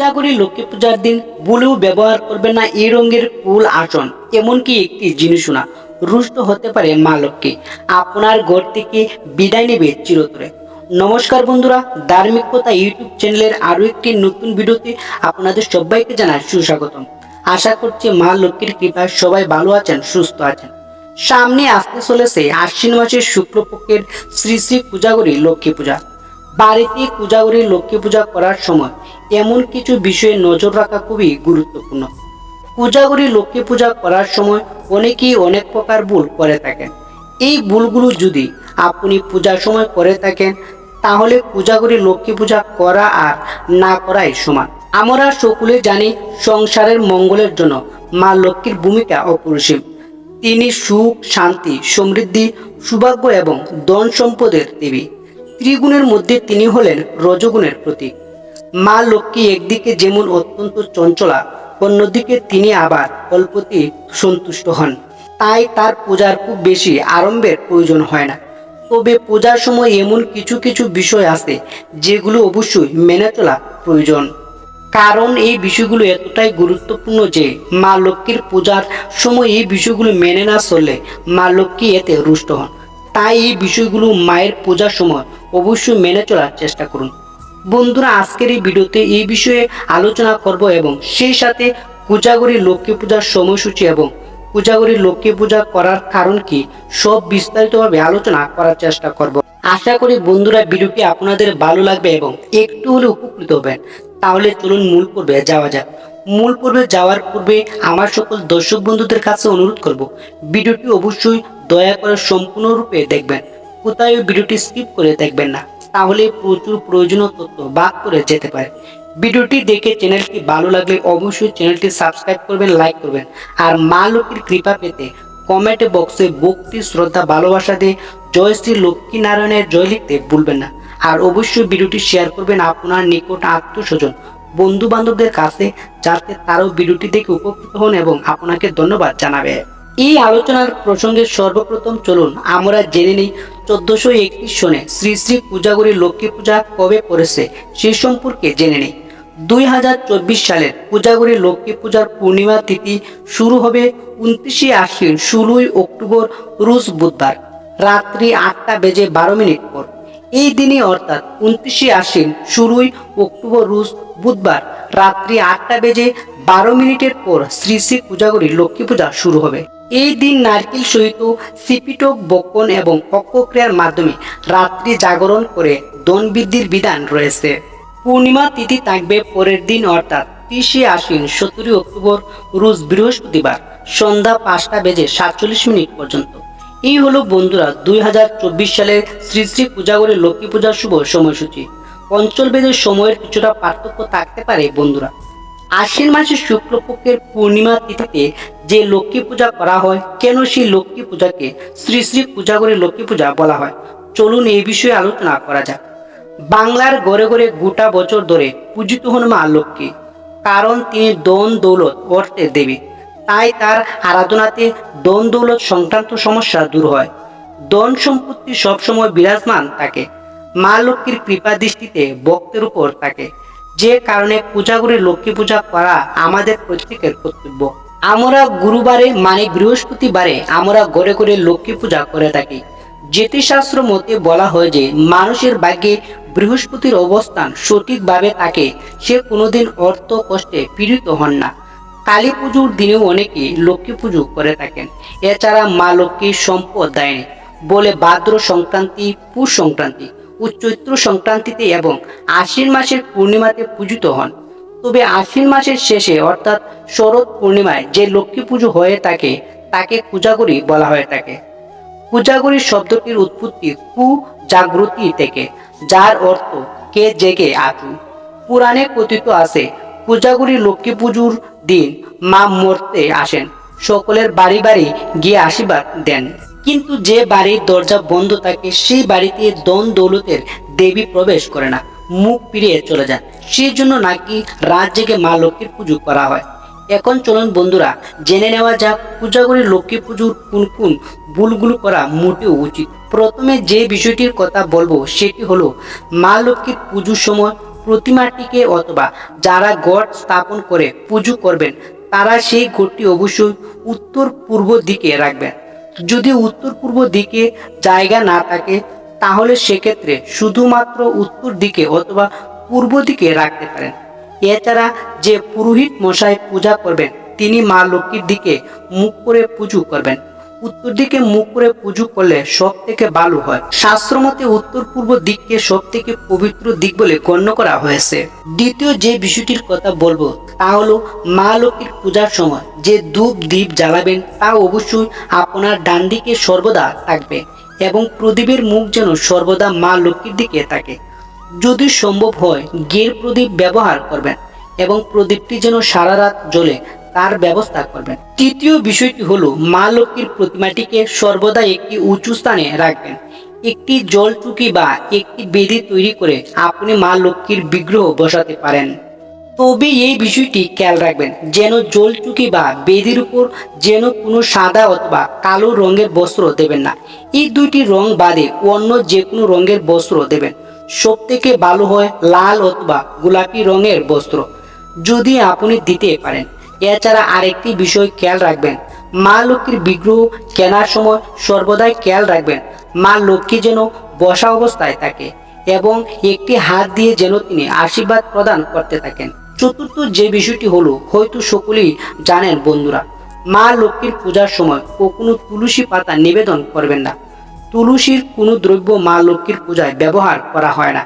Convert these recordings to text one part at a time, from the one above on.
পূজা করি, লক্ষ্মী পূজার দিন বুলেও ব্যবহার করবেন না, এই রঙের ফুল আসন। এমনকি একটি জিনিসও না রুষ্ট হতে পারে মা লক্ষ্মী। আপনার ঘর থেকে বিদায় নেবে চিরতরে। নমস্কার বন্ধুরা ধার্মিকতা ইউটিউব চ্যানেলের আরও একটি নতুন ভিডিওতে আপনাদের সবাইকে জানাই সুস্বাগতম। আশা করছি মা লক্ষ্মীর কৃপায় সবাই ভালো আছেন, সুস্থ আছেন। সামনে আসতে চলেছে আশ্বিন মাসের শুক্লপক্ষের শ্রী শ্রী পূজাগরী লক্ষ্মী পূজা। বাড়িতে পূজাগরী লক্ষ্মী পূজা করার সময় এমন কিছু বিষয়ে নজর রাখা খুবই গুরুত্বপূর্ণ। পূজাগরী লক্ষ্মী পূজা করার সময় অনেকেই অনেক প্রকার ভুল করে থাকেন। এই ভুলগুলো যদি আপনি পূজার সময় করে থাকেন, তাহলে পূজাগরী লক্ষ্মী পূজা করা আর না করাই সমান। আমরা সকলে জানি সংসারের মঙ্গলের জন্য মা লক্ষ্মীর ভূমিকা অপরিসীম। তিনি সুখ, শান্তি, সমৃদ্ধি, সৌভাগ্য এবং ধন সম্পদের দেবী। ত্রিগুণের মধ্যে তিনি হলেন রজগুণের প্রতীক। মা লক্ষ্মী একদিকে যেমন অত্যন্ত চঞ্চলা, অন্যদিকে তিনি আবার অল্পতেই সন্তুষ্ট হন। তাই তার পূজার খুব বেশি আরম্ভের প্রয়োজন হয় না। তবে পূজার সময় এমন কিছু কিছু বিষয় আছে, যেগুলো অবশ্যই মেনে চলা প্রয়োজন। কারণ এই বিষয়গুলো এতটাই গুরুত্বপূর্ণ যে মা লক্ষ্মীর পূজার সময় এই বিষয়গুলো মেনে না চললে মা লক্ষ্মী এতে রুষ্ট হন। তাই এই বিষয়গুলো মায়ের পূজার সময় অবশ্যই মেনে চলার চেষ্টা করুন। বন্ধুরা, আজকের এই ভিডিওতে এই বিষয়ে আলোচনা করব এবং সেই সাথে পূজাগরী লক্ষ্মী পূজার সময়সূচি এবং পূজাগরী লক্ষ্মী পূজা করার কারণ কি সব বিস্তারিতভাবে আলোচনা করার চেষ্টা করব। আশা করি বন্ধুরা, ভিডিওটি আপনাদের ভালো লাগবে এবং একটু হলে উপকৃত হবেন। তাহলে চলুন মূল পর্বে যাওয়া যাক। মূল পর্বে যাওয়ার পূর্বে আমার সকল দর্শক বন্ধুদের কাছে অনুরোধ করব, ভিডিওটি অবশ্যই দয়া করে সম্পূর্ণরূপে দেখবেন। কোথায় ভিডিওটি স্কিপ করে দেখবেন না, তাহলে প্রচুর প্রয়োজনীয় তথ্য বাদ করে যেতে পারে। ভিডিওটি দেখে চ্যানেলটি ভালো লাগলে অবশ্যই চ্যানেলটি সাবস্ক্রাইব করবেন লাইক করবেন। আর মা লক্ষ্মীর কৃপা পেতে কমেন্ট বক্সে ভক্তি, শ্রদ্ধা, ভালোবাসা দিয়ে জয় শ্রী লক্ষ্মী নারায়ণের জয় লিখতে ভুলবেন না। আর অবশ্যই ভিডিওটি শেয়ার করবেন আপনার নিকট আত্মীয় স্বজন বন্ধু বান্ধবদের কাছে, যাতে তারাও ভিডিওটি দেখে উপকৃত হন এবং আপনাকে ধন্যবাদ জানাবে। এই আলোচনার প্রসঙ্গে সর্বপ্রথম চলুন, আমরা জেনে নিই চোদ্দশো একত্রিশ সনে শ্রী শ্রী পূজাগুড়ি লক্ষ্মী পূজা কবে পড়েছে সে সম্পর্কে জেনে নিই। দুই হাজার চব্বিশ সালের পূজাগুড়ি লক্ষ্মী পূজার পূর্ণিমা তিথি শুরু হবে উনত্রিশে আশ্বিন ষোলোই অক্টোবর রুশ বুধবার, রাত্রি আটটা বেজে বারো মিনিট পর। এই দিনই অর্থাৎ উনত্রিশে আশ্বিন ষোলোই অক্টোবর রুশ বুধবার, রাত্রি আটটা বেজে বারো মিনিটের পর শ্রী শ্রী পূজাগুড়ি লক্ষ্মী পূজা শুরু হবে। এই দিন নারকেল সহিত সিপিটক বক্ষণ এবং অক্ষক্রিয়ার মাধ্যমে রাত্রি জাগরণ করে দন বৃদ্ধির বিধান রয়েছে। পূর্ণিমা তিথি থাকবে পরের দিন, অর্থাৎ তিরিশে আশ্বিন, সতেরোই অক্টোবর, রোজ বৃহস্পতিবার, সন্ধ্যা পাঁচটা বেজে সাতচল্লিশ মিনিট পর্যন্ত। এই হলো বন্ধুরা দুই হাজার চব্বিশ সালের শ্রী শ্রী পূজাগরের লক্ষ্মী পূজার শুভ সময়সূচি। অঞ্চলভেদের সময়ের কিছুটা পার্থক্য থাকতে পারে বন্ধুরা। আশ্বিন মাসের শুক্লপক্ষের পূর্ণিমা তিথিতে যে লক্ষ্মী পূজা করা হয়, কেন সেই লক্ষ্মী পূজাকে শ্রী শ্রী পূজা করে লক্ষ্মী পূজা বলা হয়? চলুন এই বিষয়ে আলোচনা করা যাক। বাংলার গড়ে গড়ে গোটা বছর ধরে পূজিত হন মা লক্ষ্মী, কারণ তিনি দন দৌলত অর্থের দেবী। তাই তার আরাধনাতে দন দৌলত সংক্রান্ত সমস্যা দূর হয়। দন সম্পত্তি সবসময় বিরাজমান থাকে। মা লক্ষ্মীর কৃপা দৃষ্টিতে ভক্তের উপর থাকে। যে কারণে পূজা করে লক্ষ্মী পূজা করা আমাদের প্রত্যেকের কর্তব্য। আমরা গুরুবারে মানে বৃহস্পতিবারে আমরা ঘরে ঘরে লক্ষ্মী পূজা করে থাকি। জ্যোতিষশাস্ত্র মতে বলা হয় যে, মানুষের ভাগ্যে বৃহস্পতির অবস্থান সঠিকভাবে থাকে, সে কোনোদিন অর্থ কষ্টে পীড়িত হন না। কালী পুজোর দিনেও অনেকে লক্ষ্মী পুজো করে থাকেন। এছাড়া মা লক্ষ্মীর সম্পদ দেয়নি বলে ভাদ্র সংক্রান্তি, পুষ সংক্রান্তি। ও চৈত্র সংক্রান্তিতে এবং আশ্বিন মাসের পূর্ণিমাতে পূজিত হন। তবে আশ্বিন মাসের শেষে অর্থাৎ শরৎ পূর্ণিমায় যে লক্ষ্মী পুজো হয়ে থাকে, তাকে পূজাগুড়ি বলা হয়ে থাকে। পূজাগুড়ি শব্দটির উৎপত্তি কু জাগৃতি থেকে, যার অর্থ কে জেগে আতু পুরাণে কথিত আছে পূজাগুড়ি লক্ষ্মী পুজোর দিন মা মরতে আসেন, সকলের বাড়ি বাড়ি গিয়ে আশীর্বাদ দেন। কিন্তু যে বাড়ির দরজা বন্ধ থাকে, সেই বাড়িতে দন দৌলতের দেবী প্রবেশ করে না, মুখ ফিরিয়ে চলে যান। সেই জন্য নাকি রাত জেগে মা লক্ষ্মীর পুজো করা হয়। এখন চলুন বন্ধুরা, জেনে নেওয়া যাক পূজা করে লক্ষ্মী পুজোর কোন কোন ভুলগুলো করা মোটেও উচিত। প্রথমে যে বিষয়টির কথা বলব, সেটি হলো, মা লক্ষ্মীর পুজোর সময় প্রতিমাটিকে অথবা যারা গড় স্থাপন করে পুজো করবেন, তারা সেই ঘরটি অবশ্যই উত্তর পূর্ব দিকে রাখবেন। যদি উত্তর পূর্ব দিকে জায়গা না থাকে, তাহলে সেক্ষেত্রে শুধুমাত্র উত্তর দিকে অথবা পূর্ব দিকে রাখতে পারেন। এছাড়া যে পুরোহিত মশাই পূজা করবেন, তিনি মা লক্ষ্মীর দিকে মুখ করে পুজো করবেন। উত্তর দিকে মুখ করে পুজো করলে সব থেকে ভালো হয়। শাস্ত্র মতে উত্তর পূর্ব দিককে সব থেকে পবিত্র দিক বলে গণ্য করা হয়েছে। দ্বিতীয় যে বিষয়টির কথা বলব, তা হলো মা লক্ষ্মীর পূজার সময় যে ধূপ দ্বীপ জ্বালাবেন, তা অবশ্যই আপনার ডান দিকে সর্বদা থাকবে এবং প্রদীপের মুখ যেন সর্বদা মা লক্ষ্মীর দিকে থাকে। যদি সম্ভব হয়, গের প্রদীপ ব্যবহার করবেন এবং প্রদীপটি যেন সারা রাত জ্বলে তার ব্যবস্থা করবেন। তৃতীয় বিষয়টি হলো, মা লক্ষ্মীর প্রতিমাটিকে সর্বদা একটি উঁচু স্থানে রাখবেন। একটি জলচুকি বা একটি বেদি তৈরি করে আপনি মা লক্ষ্মীর বিগ্রহ বসাতে পারেন। তবে এই বিষয়টি খেয়াল রাখবেন, যেন জলচুকি বা বেদির উপর যেন কোনো সাদা অথবা কালো রঙের বস্ত্র দেবেন না। এই দুইটি রং বাদে অন্য যে কোনো রঙের বস্ত্র দেবেন। সব থেকে ভালো হয় লাল অথবা গোলাপি রঙের বস্ত্র, যদি আপনি দিতে পারেন। এছাড়া আরেকটি বিষয় খেয়াল রাখবেন। মা লক্ষ্মীর বিগ্রহ কেনার সময় সর্বদাই খেয়াল রাখবেন, মা লক্ষ্মী যেন বসা অবস্থায় থাকে এবং একটি হাত দিয়ে যেন তিনি আশীর্বাদ প্রদান করতে থাকেন। চতুর্থ যে বিষয়টি হলো, হয়তো সকলেই জানেন বন্ধুরা, মা লক্ষ্মীর পূজার সময় কখনো তুলসী পাতা নিবেদন করবেন না। তুলসীর কোনো দ্রব্য মা লক্ষ্মীর পূজায় ব্যবহার করা হয় না।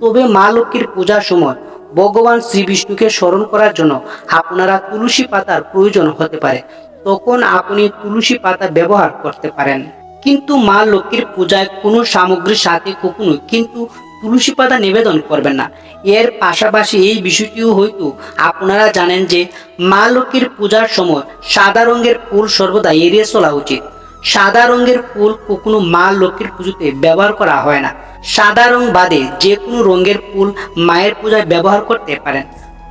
তবে মা লক্ষ্মীর পূজার সময় ভগবান শ্রী বিষ্ণুকে স্মরণ করার জন্য আপনারা তুলসী পাতার প্রয়োজন হতে পারে। তখন আপনি তুলসী পাতা ব্যবহার করতে পারেন। কিন্তু মা লক্ষ্মীর পূজায় কোনো সামগ্রীর সাথে কখনো কিন্তু তুলসী পাতা নিবেদন করবেন না। এর পাশাপাশি এই বিষয়টিও হয়তো আপনারা জানেন যে মা লক্ষ্মীর পূজার সময় সাদা রঙের ফুল সর্বদা এড়িয়ে চলা উচিত। সাদা রঙের ফুল কখনো মা লক্ষ্মীর পুজোতে ব্যবহার করা হয় না। সাদা রং বাদে যে কোনো রঙের ফুল মায়ের পূজায় ব্যবহার করতে পারেন।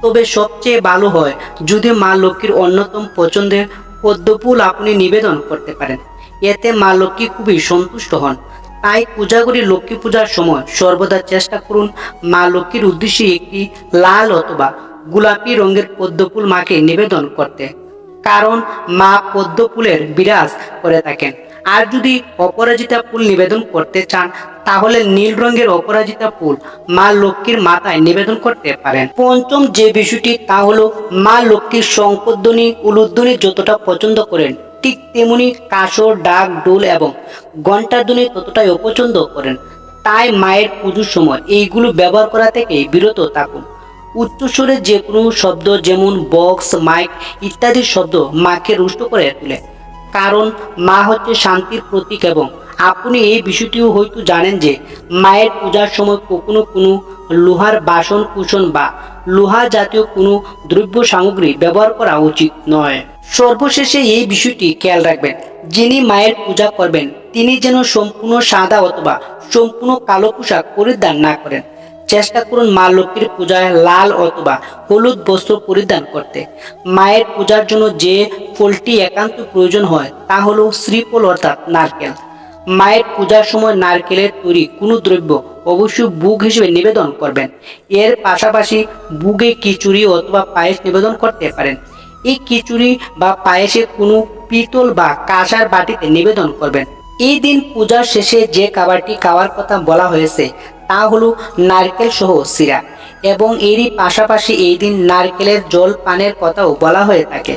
তবে সবচেয়ে ভালো হয় যদি মা লক্ষ্মীর অন্যতম পছন্দের পদ্ম ফুল আপনি নিবেদন করতে পারেন। এতে মা লক্ষ্মী খুবই সন্তুষ্ট হন। তাই পূজাগুড়ি লক্ষ্মী পূজার সময় সর্বদা চেষ্টা করুন মা লক্ষ্মীর উদ্দেশ্যে একটি লাল অথবা গোলাপি রঙের পদ্ম ফুল মাকে নিবেদন করতে। কারণ মা পদ্ম ফুলের বিরাজ করে থাকেন। আর যদি অপরাজিতা ফুল নিবেদন করতে চান তাহলে নীল রঙের অপরাজিতা ফুল মা লক্ষ্মীর মাথায় নিবেদন করতে পারেন। পঞ্চম যে বিষয়টি, তা হলো মা লক্ষ্মীর শঙ্করধ্বনি, উলুধ্বনি যতটা পছন্দ করেন, ঠিক তেমনি কাসর ডাক, ডোল এবং ঘণ্টার ধ্বনি ততটাই অপছন্দ করেন। তাই মায়ের পুজোর সময় এইগুলো ব্যবহার করা থেকে বিরত থাকুন। উচ্চস্বরে যে কোনো শব্দ যেমন বক্স, মাইক ইত্যাদি শব্দ মাকে রুষ্ট করে তোলে। কারণ মা হচ্ছে শান্তির প্রতীক এবং আপনি এই বিষয়টিও হয়তো জানেন যে মায়ের পূজার সময় কখনো কোনো লোহার বাসন কুসন বা লোহা জাতীয় কোনো দ্রব্য সামগ্রী ব্যবহার করা উচিত নয়। সর্বশেষে এই বিষয়টি খেয়াল রাখবেন, যিনি মায়ের পূজা করবেন, তিনি যেন সম্পূর্ণ সাদা অথবা সম্পূর্ণ কালো পোশাক পরিধান না করেন। চেষ্টা করুন মা লক্ষ্মীর পূজায় লাল অথবা হলুদ বস্ত্র পরিধান করতে। মায়ের পূজার জন্য যে ফলটি একান্ত প্রয়োজন হয়, তা হলো শ্রীফল অর্থাৎ নারকেল। মায়ের পূজার সময় নারকেলের তৈরি কোনো দ্রব্য অবশ্যই বুক হিসেবে নিবেদন করবেন। এর পাশাপাশি বুকে খিচুড়ি অথবা পায়েস নিবেদন করতে পারেন। এই খিচুড়ি বা পায়েসে কোনো পিতল বা কাঁসার বাটিতে নিবেদন করবেন। এই দিন পূজার শেষে যে খাবারটি খাওয়ার কথা বলা হয়েছে, তা হলো নারকেল সহ সিরা এবং এরই পাশাপাশি এই দিন নারকেলের জল পানের কথাও বলা হয়ে থাকে।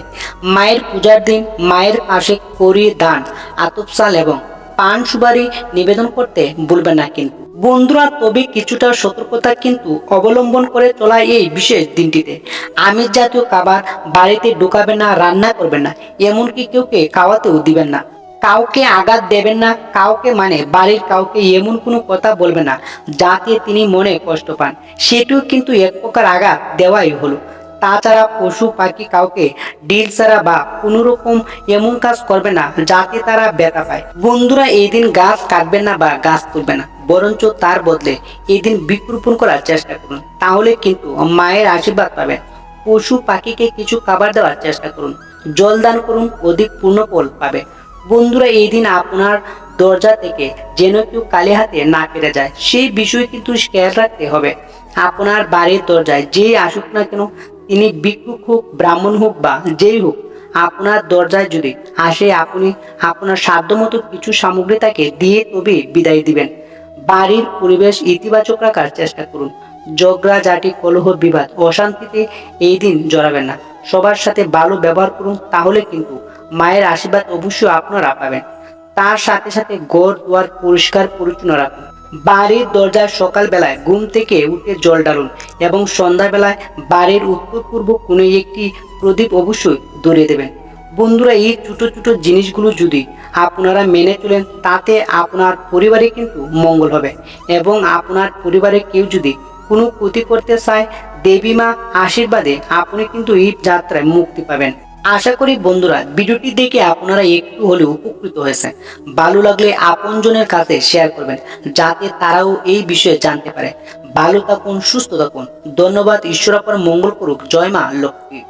মায়ের পূজার দিন মায়ের পাশে করি দান আতপসাল এবং পান সুপারি নিবেদন করতে ভুলবেন না কিন্তু। বন্ধুরা, তবে কিছুটা সতর্কতা কিন্তু অবলম্বন করে চলা এই বিশেষ দিনটিতে। আমিষ জাতীয় খাবার বাড়িতে ঢুকাবেন না, রান্না করবেন না, এমনকি কেউকে খাওয়াতেও দিবেন না। কাউকে আঘাত দেবেন না, কাউকে মানে বাড়ির কাউকে এমন কোনো কথা বলবেন না, যাতে তিনি মনে কষ্ট পান। সেটিও কিন্তু এক প্রকার আঘাত দেওয়াই হলো। তাছাড়া পশু, পাখি কাউকে ডিল ছাড়া বা কোনো রকম এমন কাজ করবে না যাতে তারা ব্যথা পায়। বন্ধুরা, এই দিন গাছ কাটবেন না বা গাছ তুলবে না, বরঞ্চ তার বদলে এই দিন বৃক্ষরোপণ করার চেষ্টা করুন। তাহলে কিন্তু মায়ের আশীর্বাদ পাবেন। পশু, পাখিকে কিছু খাবার দেওয়ার চেষ্টা করুন। জল দান করুন, অধিক পূর্ণফল পাবে। বন্ধুরা, এই দিন আপনার দরজা থেকে যেন কেউ কালে হাতে না পেরে যায়, সেই বিষয় কিন্তু খেয়াল রাখতে হবে। আপনার বাড়ির দরজায় যে আসুক না কেন তিনি ভিক্ষুক হোক, ব্রাহ্মণ হোক বা যেই হোক, আপনার দরজায় যদি আসে, আপনি আপনার সাধ্যমতো কিছু সামগ্রী তাকে দিয়ে তবে বিদায় দিবেন। বাড়ির পরিবেশ ইতিবাচক রাখার চেষ্টা করুন। ঝগড়া জাটি কলহ, বিবাদ, অশান্তিতে এই দিন জড়াবেন না। সবার সাথে ভালো ব্যবহার করুন, তাহলে কিন্তু মায়ের আশীর্বাদ অবশ্যই আপনারা পাবেন। তার সাথে সাথে গড় দুয়ার পরিষ্কার পরিচ্ছন্ন রাখুন। বাড়ির দরজায় সকালবেলায় ঘুম থেকে উঠে জল ডালুন এবং সন্ধ্যাবেলায় বাড়ির উত্তর পূর্ব কোণে একটি প্রদীপ অবশ্যই ধরিয়ে দেবেন। বন্ধুরা, এই ছোট ছোট জিনিসগুলো যদি আপনারা মেনে চলেন, তাতে আপনার পরিবারে কিন্তু মঙ্গল হবে এবং আপনার পরিবারে কেউ যদি কোনো ক্ষতি করতে চায়, দেবী মা আশীর্বাদে আপনি কিন্তু এই যাত্রায় মুক্তি পাবেন। আশা করি বন্ধুরা, ভিডিওটি দেখে আপনারা একটু হলেও উপকৃত হয়েছে ভালো লাগলে আপনজনের কাছে শেয়ার করবেন, যাতে তারাও এই বিষয়ে জানতে পারে। ভালো থাকুন, সুস্থ থাকুন। ধন্যবাদ, ঈশ্বর আপনার মঙ্গল করুক। জয় মা লক্ষ্মী।